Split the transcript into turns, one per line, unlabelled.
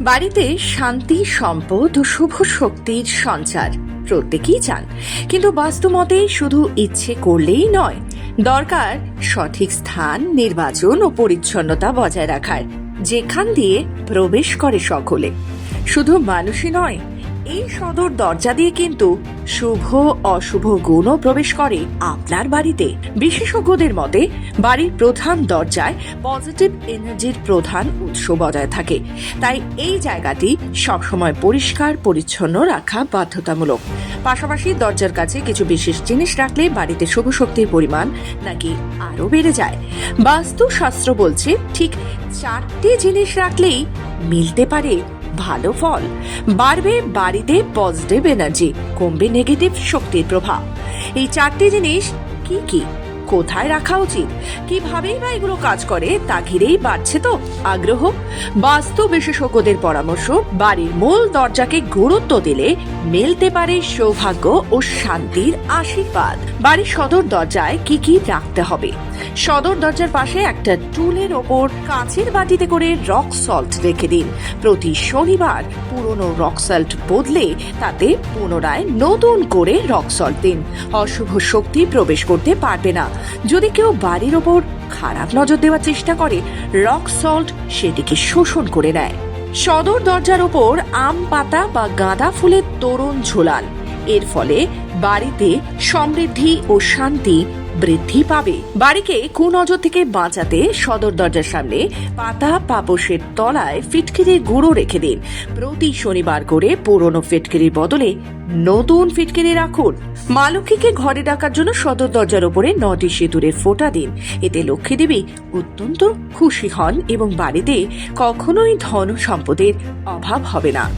বাড়িতে শান্তি, সম্পদ ও শুভ শক্তির সঞ্চার। প্রত্যেকেই চান। কিন্তু বাস্তুমতে শুধু ইচ্ছে করলেই নয়, দরকার সঠিক স্থান, নির্বাচন ও পরিচ্ছন্নতা বজায় রাখার, যেখান দিয়ে প্রবেশ করে সকলে। শুধু মানুষই নয়, এই সদর দরজা দিয়ে কিন্তু শুভ, অশুভ গুণও প্রবেশ করে আপনার বাড়িতে। বিশেষজ্ঞদের মতে, বাড়ির প্রধান দরজায় পজিটিভ এনার্জির প্রধান উৎস বজায় থাকে। তাই এই জায়গাটি সবসময় পরিষ্কার, পরিচ্ছন্ন রাখা বাধ্যতামূলক। পাশাপাশি দরজার কাছে কিছু বিশেষ জিনিস রাখলে বাড়িতে শুভ শক্তির পরিমাণ নাকি আরও বেড়ে যায়। বাস্তুশাস্ত্র বলছে, ঠিক চারটি জিনিস রাখলেই মিলতে পারে ভালো ফল। বাড়বে বাড়িতে পজিটিভ এনার্জি কমবে নেগেটিভ শক্তির প্রভাব। এই চারটি জিনিস কি কি? কোথায় রাখা উচিত? কিভাবেই বা এগুলো কাজ করে, তা ঘিরেই বাড়ছে তো আগ্রহ। বাস্তু বিশেষজ্ঞদের পরামর্শ, বাড়ির মূল দরজাকে গুরুত্ব দিলে মেলতে পারে সৌভাগ্য ও শান্তির আশীর্বাদ। বাড়ির সদর দরজায় কি কি রাখতে হবে? সদর দরজার পাশে একটা টুলের ওপর কাঁচের বাটিতে করে রক সল্ট রেখে দিন। প্রতি শনিবার পুরনো রক সল্ট বদলে তাতে পুনরায় নতুন করে রক সল্ট দিন। অশুভ শক্তি প্রবেশ করতে পারবে না। যদি কেউ বাড়ির ওপর খারাপ নজর দেওয়ার চেষ্টা করে, রক সল্ট সেটিকে শোষণ করে নেয়। সদর দরজার ওপর আম পাতা বা গাঁদা ফুলের তরুণ ঝোলান। এর ফলে বাড়িতে সমৃদ্ধি ও শান্তি বৃদ্ধি পাবে। বাড়িকে কুনজর থেকে বাঁচাতে সদর দরজার সামনে পাতা পাপোশের তলায় ফিটকিরির গুঁড়ো রেখে দিন। প্রতি শনিবার করে পুরনো ফিটকিরির বদলে নতুন ফিটকিরি রাখুন। মা লক্ষ্মীকে ঘরে ডাকার জন্য সদর দরজার ওপরে নটি সিঁদুরের ফোঁটা দিন। এতে লক্ষ্মী দেবী অত্যন্ত খুশি হন এবং বাড়িতে কখনোই ধন সম্পদের অভাব হবে না।